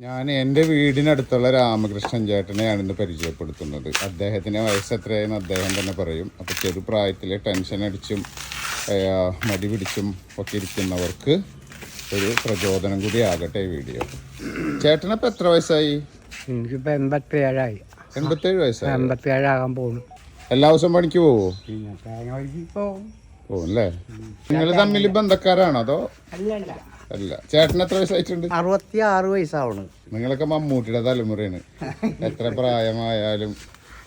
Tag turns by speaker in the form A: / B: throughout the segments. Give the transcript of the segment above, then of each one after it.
A: ഞാൻ എന്റെ വീടിനടുത്തുള്ള രാമകൃഷ്ണൻ ചേട്ടനെയാണ് ഇന്ന് പരിചയപ്പെടുത്തുന്നത്. അദ്ദേഹത്തിന്റെ വയസ്സ് എത്രയെന്ന് അദ്ദേഹം തന്നെ പറയും. അപ്പോൾ ചെറുപ്രായത്തിൽ ടെൻഷൻ അടിച്ചും മടി പിടിച്ചും ഒക്കെ ഇരിക്കുന്നവർക്ക് ഒരു പ്രചോദനം കൂടി ആകട്ടെ ഈ വീഡിയോ. ചേട്ടനപ്പോൾ എത്ര വയസ്സായി?
B: എനിക്കിപ്പോൾ എൺപത്തിയേഴായി.
A: എൺപത്തേഴ് വയസ്സായി?
B: എൺപത്തിയേഴാകാൻ പോകുന്നു
A: എല്ലാ ദിവസവും പണിക്ക് പോവോ?
B: തേങ്ങ പോകും
A: അല്ലേ നിങ്ങൾ തമ്മിൽ ബന്ധക്കാരാണോ അതോ?
B: അല്ലല്ല.
A: അല്ല. ചേട്ടൻ എത്ര വയസ്സായിട്ടുണ്ട്?
B: അറുപത്തി ആറ് വയസ്സാവണം.
A: നിങ്ങളൊക്കെ മമ്മൂട്ടിയുടെ തലമുറയാണ്. എത്ര പ്രായമായാലും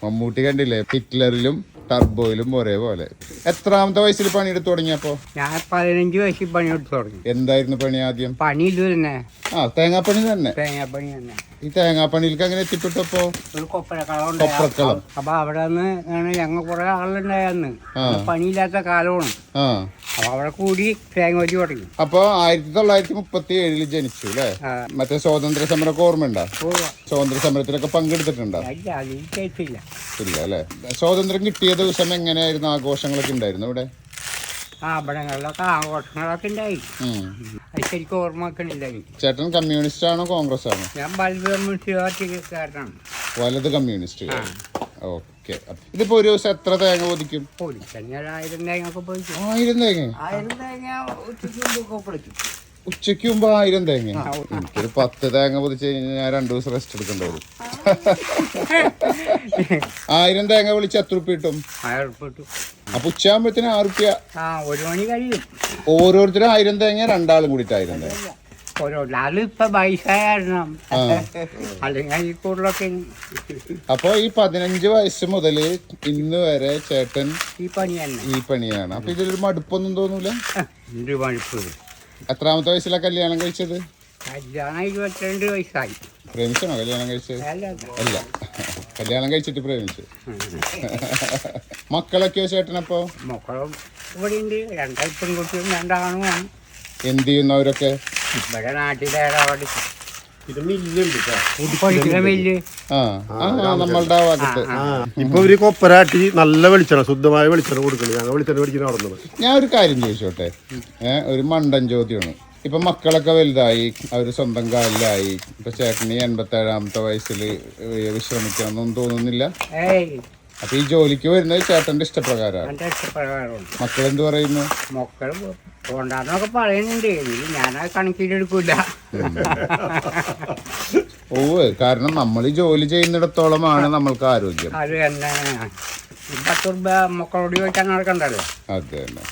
A: മമ്മൂട്ടി കണ്ടില്ലേ? ഹിറ്റ്ലറിലും ടർബോയിലും ഒരേപോലെ. എത്രാമത്തെ വയസ്സിൽ പണിയെടുത്ത് തുടങ്ങിയപ്പോ?
B: ഞാൻ പതിനഞ്ച് വയസ്സിൽ പണിയെടുത്ത് തുടങ്ങി.
A: എന്തായിരുന്നു പണി ആദ്യം?
B: പണി ഇത് തന്നെ
A: ആ തേങ്ങാപ്പണി തന്നെ.
B: തേങ്ങാപ്പണി തന്നെ.
A: ഈ തേങ്ങാപ്പണിയിലേക്ക് അങ്ങനെ എത്തിപ്പെട്ടപ്പോ
B: ഒരു
A: കൊപ്രക്കളം.
B: അപ്പൊ അവിടെ നിന്ന് ഞങ്ങൾ കുറെ ആളുണ്ടായിരുന്നു പണിയില്ലാത്ത കാലമാണ്. അപ്പൊ അവിടെ കൂടി തേങ്ങ വെച്ച് തുടങ്ങി.
A: അപ്പൊ ആയിരത്തി തൊള്ളായിരത്തി മുപ്പത്തി ഏഴിൽ ജനിച്ചു അല്ലേ. മറ്റേ സ്വാതന്ത്ര്യ സമരമൊക്കെ ഓർമ്മയുണ്ടോ? സ്വാതന്ത്ര്യ സമരത്തിലൊക്കെ പങ്കെടുത്തിട്ടുണ്ടോ? ഇല്ല അല്ലേ സ്വാതന്ത്ര്യം കിട്ടിയ ദിവസം എങ്ങനെയായിരുന്നു ആഘോഷങ്ങളൊക്കെ ഉണ്ടായിരുന്നു ഇവിടെ?
B: ആ അവിടങ്ങളിലൊക്കെ ആഘോഷങ്ങളൊക്കെ ഉണ്ടായി. അത് ശരിക്കും ഓർമ്മക്കണില്ല എനിക്ക്.
A: ചേട്ടൻ കമ്മ്യൂണിസ്റ്റ് ആണോ കോൺഗ്രസ് ആണോ
B: ഞാൻ വലത് കമ്മ്യൂണിസ്റ്റ് പാർട്ടിക്കാരനാണ്.
A: വലത് കമ്മ്യൂണിസ്റ്റ്. ഓക്കെ. ഇതിപ്പോ ഒരു ദിവസം എത്ര തേങ്ങ പൊതിക്കും?
B: ആയിരം തേങ്ങ പോയി
A: ആയിരം തേങ്ങ?
B: ആയിരം തേങ്ങ ഉച്ചയ്ക്ക് പൊളിക്കും
A: ഉച്ചയ്ക്ക് മുമ്പ് ആയിരം തേങ്ങ? എനിക്കൊരു പത്ത് തേങ്ങ പൊതിച്ച് കഴിഞ്ഞാൽ ഞാൻ രണ്ടു ദിവസം റെസ്റ്റ് എടുക്കേണ്ടി വരും ആയിരം തേങ്ങ വിളിച്ച് എത്ര ഉപ്പ കിട്ടും? അപ്പൊ ഉച്ചയാകുമ്പോഴത്തേന് ആറ്
B: ഉപ്പ ഒരു മണി കഴിയും.
A: ഓരോരുത്തരും ആയിരം തേങ്ങ രണ്ടാളും കൂടിയിട്ട് ആയിരം തേങ്ങ. അപ്പൊ ഈ പതിനഞ്ച് വയസ്സ് മുതൽ ഇന്ന് വരെ ചേട്ടൻ
B: ഈ
A: പണിയാണ്. അപ്പൊ ഇതിലൊരു മടുപ്പൊന്നും തോന്നൂല? എത്രാമത്തെ വയസ്സിലാ കല്യാണം കഴിച്ചത്?
B: കല്യാണം ഇരുപത്തിരണ്ട് വയസ്സായി.
A: പ്രേമിച്ചാണോ കല്യാണം കഴിച്ചത്?
B: അല്ല.
A: കല്യാണം കഴിച്ചിട്ട് പ്രേമിച്ചു. മക്കളൊക്കെയോ ചേട്ടനപ്പോ?
B: മക്കളും ഇവിടെ ഉണ്ട് രണ്ടാൾ പെൺകുട്ടിയും രണ്ടാണുമാണ്
A: എന്ത് ചെയ്യുന്നവരൊക്കെ?
B: ഇവിടെ നാട്ടിലെ
C: ഇപ്പൊ ഇവർ കൊപ്പരാട്ടി നല്ല വെളിച്ചെണ്ണ ശുദ്ധമായ വെളിച്ചെണ്ണ കൊടുക്കണം ഞങ്ങൾ വെളിച്ചെണ്ണ മേടിക്കുന്ന നടന്നത്
A: ഞാൻ ഒരു കാര്യം ചോദിച്ചോട്ടെ? ഒരു മണ്ടൻ ചോദ്യമാണ്. ഇപ്പൊ മക്കളൊക്കെ വലുതായി അവർ സ്വന്തം കാലിലായി. ഇപ്പൊ ചേട്ടന് എൺപത്തേഴാമത്തെ വയസ്സിൽ വിശ്രമിക്കണമെന്നൊന്നും തോന്നുന്നില്ല. അപ്പൊ ഈ ജോലിക്ക് വരുന്നത് ചേട്ടന്റെ ഇഷ്ടപ്രകാരമാണ്. മക്കൾ എന്ത് പറയുന്നു?
B: മക്കൾ പോണ്ടെന്നൊക്കെ പറയുന്നുണ്ട്. ഞാനത് കണക്കിലെടുക്കൂല
A: ഓ കാരണം നമ്മൾ ജോലി ചെയ്യുന്നിടത്തോളമാണ് നമ്മൾക്ക് ആരോഗ്യം.
B: അത് തന്നെ. പത്ത് രൂപ മക്കളോട് ചോദിക്കാൻ നടക്കണ്ടല്ലോ.
A: അതെ തന്നെ.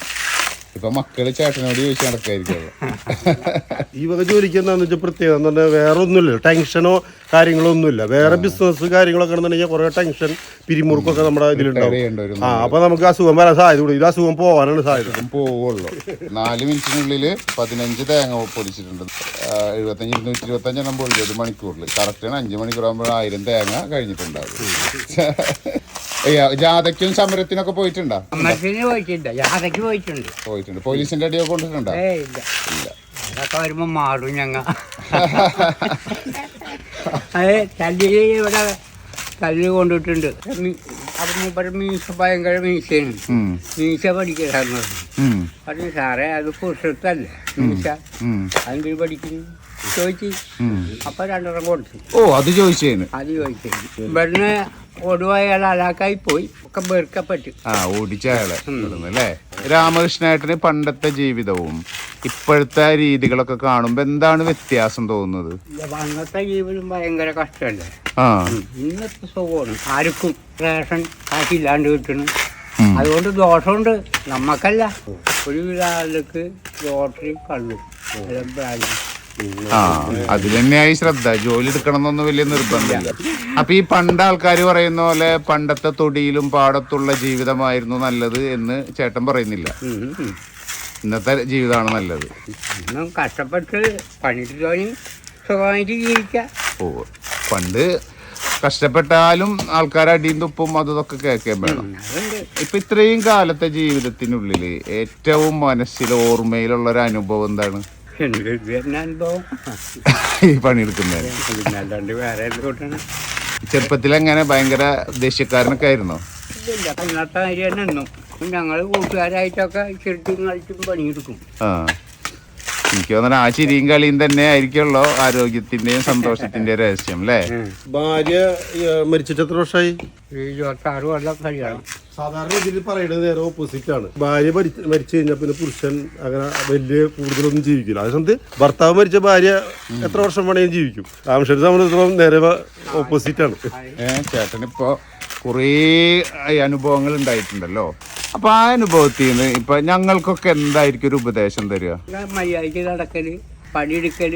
A: ഇപ്പൊ മക്കൾ ചേട്ടനോട് ചോദിച്ചു നടക്കായിരിക്കും
C: ഈ വക ജോലിക്ക് എന്താണെന്ന് വെച്ചാൽ പ്രത്യേകത എന്ന് പറഞ്ഞാൽ വേറെ ഒന്നുമില്ല ടെൻഷനോ കാര്യങ്ങളോ ഒന്നുമില്ല. വേറെ ബിസിനസ് കാര്യങ്ങളൊക്കെ ആണെന്നുണ്ടെങ്കിൽ കുറെ ടെൻഷൻ പിരിമുറുക്കൊക്കെ നമ്മുടെ ഇതിലുണ്ടാവും. ആ അപ്പൊ നമുക്ക് അസുഖം വരാൻ സാധ്യത ഇത് അസുഖം പോവാനാണ് സാധ്യത.
A: പോവുള്ളൂ. നാല് മിനിറ്റിനുള്ളിൽ പതിനഞ്ച് തേങ്ങ പൊടിച്ചിട്ടുണ്ട്. എഴുപത്തഞ്ച് ഇരുന്നൂറ്റി ഇരുപത്തഞ്ചെണ്ണം പൊടിച്ചത് മണിക്കൂറിൽ കറക്റ്റാണ് അഞ്ച് മണിക്കൂറാകുമ്പോൾ ആയിരം തേങ്ങ കഴിഞ്ഞിട്ടുണ്ടാവും. ജാഥയ്ക്കും സമരത്തിനൊക്കെ പോയിട്ടുണ്ടോ?
B: അമ്മത്തിന് പോയിട്ടുണ്ട് യാതയ്ക്ക് പോയിട്ടുണ്ട്.
A: പോയിട്ടുണ്ട്. പോലീസിന്റെ അടിയൊക്കെ കൊണ്ടിട്ടുണ്ടോ?
B: ഇല്ല. അതൊക്കെ വരുമ്പോ മാറും ഞങ്ങ. അതെ തല്ലിൽ ഇവിടെ തല്ല് കൊണ്ടിട്ടുണ്ട്. അവിടെ മൂപ്പര് മീശ ഭയങ്കര മീശയാണ്. മീശ പഠിക്കാന്ന്
A: ഉം,
B: പറഞ്ഞു സാറേ അത് പുരുഷത്തല്ലേ മീശ?
A: ഉം,
B: അതെന്തിനു പഠിക്കുന്നു? ചോദിച്ചു. അപ്പൊ രണ്ടെണ്ണം കൊടുത്തു.
A: ഓ അത് ചോദിച്ചേന്.
B: അത് ചോദിച്ചു. ഇവിടുന്ന് ഒടുവായാൽ അലാക്കായി പോയി. ഒക്കെ വെറുക്കപ്പെട്ടു.
A: ആ ഓടിച്ച അയാളെ അല്ലേ? രാമകൃഷ്ണേട്ടന് പണ്ടത്തെ ജീവിതവും ഇപ്പോഴത്തെ രീതികളൊക്കെ കാണുമ്പോ എന്താണ് വ്യത്യാസം തോന്നുന്നത്?
B: അന്നത്തെ ജീവിതം ഭയങ്കര കഷ്ടമല്ലേ?
A: ആ.
B: ഇന്നത്തെ സുഖമാണ്. ആർക്കും റേഷൻ കാശില്ലാണ്ട് കിട്ടണം. അതുകൊണ്ട് ദോഷമുണ്ട്. നമ്മക്കല്ല. ഒരു ആളുകൾക്ക് ലോട്ടറി കള്ളു. ബ്രാൻഡ്.
A: ആ അതിൽ തന്നെയായി ശ്രദ്ധ. ജോലി എടുക്കണം എന്നൊന്നും വലിയ നിർബന്ധമില്ല. അപ്പൊ ഈ പണ്ട് ആൾക്കാർ പറയുന്ന പോലെ പണ്ടത്തെ തൊടിയിലും പാടത്തുള്ള ജീവിതമായിരുന്നു നല്ലത് എന്ന് ചേട്ടൻ പറയുന്നില്ല. ഇന്നത്തെ ജീവിതമാണ് നല്ലത്.
B: കഷ്ടപ്പെട്ട് സുഖമായിട്ട് ജീവിക്കാം.
A: ഓ പണ്ട് കഷ്ടപ്പെട്ടാലും ആൾക്കാർ അടിയും തുപ്പും അതും ഇതൊക്കെ കേൾക്കാൻ വേണം. ഇപ്പൊ ഇത്രയും കാലത്തെ ജീവിതത്തിനുള്ളിൽ ഏറ്റവും മനസ്സിൽ ഓർമ്മയിലുള്ള ഒരു അനുഭവം എന്താണ്? ഈ പണിയെടുക്കുന്നതിന്
B: പിന്നല്ലാണ്ട് വേറെ
A: ചെറുപ്പത്തിൽ എങ്ങനെ ഭയങ്കര ദേഷ്യക്കാരനൊക്കെ ആയിരുന്നോ?
B: ഞങ്ങൾ കൂട്ടുകാരായിട്ടൊക്കെ ചെടി കളിച്ചും പണിയെടുക്കും.
A: ആ. എനിക്ക് തോന്നുന്നു ആ ചിരിയും കളിയും തന്നെ ആയിരിക്കുമല്ലോ ആരോഗ്യത്തിന്റെയും സന്തോഷത്തിന്റെയും രഹസ്യം അല്ലേ?
C: ഭാര്യ മരിച്ചിട്ട് എത്ര വർഷമായി?
B: ഈ ഇരുപത്താറ് കൊല്ലം കഴിയണം.
C: സാധാരണ ഇതിൽ പറയുന്നത് നേരെ ഓപ്പോസിറ്റ് ആണ്. ഭാര്യ മരിച്ച് മരിച്ചു കഴിഞ്ഞാൽ പിന്നെ പുരുഷൻ അങ്ങനെ വലിയ കൂടുതലൊന്നും ജീവിക്കില്ല. അതേ ഭർത്താവ് മരിച്ച ഭാര്യ എത്ര വർഷം വേണമെങ്കിലും ജീവിക്കും. രാമശ്വരി സംബന്ധിച്ചിടത്തോളം നേരെ ഓപ്പോസിറ്റ് ആണ്.
A: ചേട്ടനിപ്പോ കുറേ അനുഭവങ്ങൾ ഉണ്ടായിട്ടുണ്ടല്ലോ. അപ്പൊ ആ അനുഭവത്തിൽ നിന്ന് ഇപ്പൊ ഞങ്ങൾക്കൊക്കെ എന്തായിരിക്കും ഒരു ഉപദേശം തരിക?
B: മര്യാദയ്ക്ക് നടക്കൽ പണിയെടുക്കൽ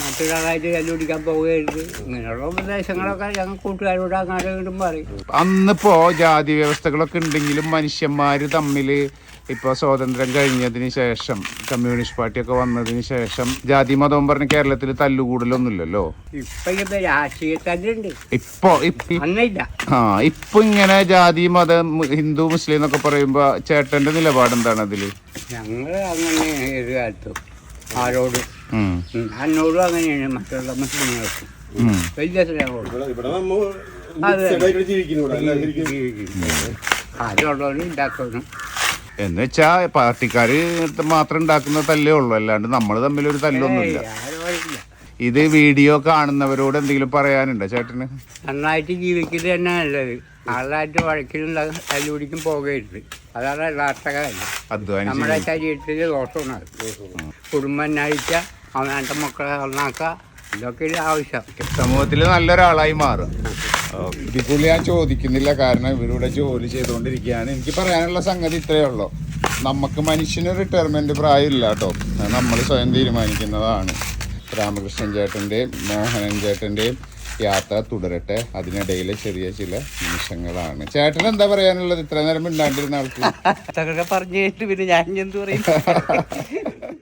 B: മറ്റൊരാളായിട്ട് കല്ലുപിടിക്കാൻ പോകരുത്. ഇങ്ങനെയുള്ള ഉപദേശങ്ങളൊക്കെ ഞങ്ങൾ കൂട്ടുകാരോട് അങ്ങോട്ടും ഇങ്ങോട്ടും പറയും.
A: അന്നിപ്പോ ജാതി വ്യവസ്ഥകളൊക്കെ ഉണ്ടെങ്കിലും മനുഷ്യന്മാര് തമ്മിൽ ഇപ്പൊ സ്വാതന്ത്ര്യം കഴിഞ്ഞതിന് ശേഷം കമ്മ്യൂണിസ്റ്റ് പാർട്ടിയൊക്കെ വന്നതിന് ശേഷം ജാതി മതവും പറഞ്ഞ് കേരളത്തിൽ തല്ലുകൂടലൊന്നുമില്ലല്ലോ?
B: ഇപ്പൊ ഇപ്പൊ രാഷ്ട്രീയത്തല്ലുണ്ട്
A: ഇപ്പൊ ആ ഇപ്പൊ ഇങ്ങനെ ജാതി മതം ഹിന്ദു മുസ്ലിം എന്നൊക്കെ പറയുമ്പോ ചേട്ടന്റെ നിലപാട് എന്താണ് അതിൽ?
B: ഞങ്ങൾ അങ്ങനെ ഏത് കാലത്തും ആരോടും എന്നോടും അങ്ങനെയാണ് മറ്റുള്ള മുസ്ലിങ്ങൾക്കും. വലിയ സ്നേഹമുള്ളൂ
C: ഇവിടെ നമ്മൾ
B: അതെ.
C: ജീവിക്കുന്നു ഇവിടെ എല്ലാവരും
B: ആരുള്ളവരും ഉണ്ടാക്കണം
A: എന്ന് വെച്ചാ പാർട്ടിക്കാര് മാത്രം ഉണ്ടാക്കുന്ന തല്ലേ ഉള്ളൂ. അല്ലാണ്ട് നമ്മൾ തമ്മിൽ ഒരു തല്ലൊന്നുമില്ല ഇത് വീഡിയോ കാണുന്നവരോട് എന്തെങ്കിലും പറയാനുണ്ടോ ചേട്ടന്?
B: നന്നായിട്ട് ജീവിക്കുന്നത് തന്നെ നല്ലത്. ആളായിട്ട് വഴക്കിലും തല്ലുപിടിക്കും പോകരുത്. അതാണ്
A: അല്ലാത്തകാര്യം
B: നമ്മുടെ ശരീരത്തിൽ ദോഷമാണ്. കുടുംബം നയിച്ച അവനാട്ട മക്കളെ നന്നാക്കുക. ഇതൊക്കെ ഒരു ആവശ്യം.
A: സമൂഹത്തിൽ നല്ലൊരാളായി മാറുക. ഇതിൽ ഞാൻ ചോദിക്കുന്നില്ല. കാരണം ഇവരിവിടെ ജോലി ചെയ്തുകൊണ്ടിരിക്കുകയാണ്. എനിക്ക് പറയാനുള്ള സംഗതി ഇത്രയേ ഉള്ളൂ. നമുക്ക് മനുഷ്യന് റിട്ടയർമെന്റ് പ്രായമില്ല കേട്ടോ. നമ്മൾ സ്വയം തീരുമാനിക്കുന്നതാണ്. രാമകൃഷ്ണൻ ചേട്ടന്റെയും മോഹനൻ ചേട്ടന്റെയും യാത്ര തുടരട്ടെ. അതിനിടയിലെ ചെറിയ ചില നിമിഷങ്ങളാണ്. ചേട്ടൻ എന്താ പറയാനുള്ളത്? ഇത്ര നേരം മിണ്ടാണ്ടിരുന്ന ആൾക്ക്.
D: പറഞ്ഞു കേട്ട് പിന്നെ ഞാൻ എന്ത് പറയും?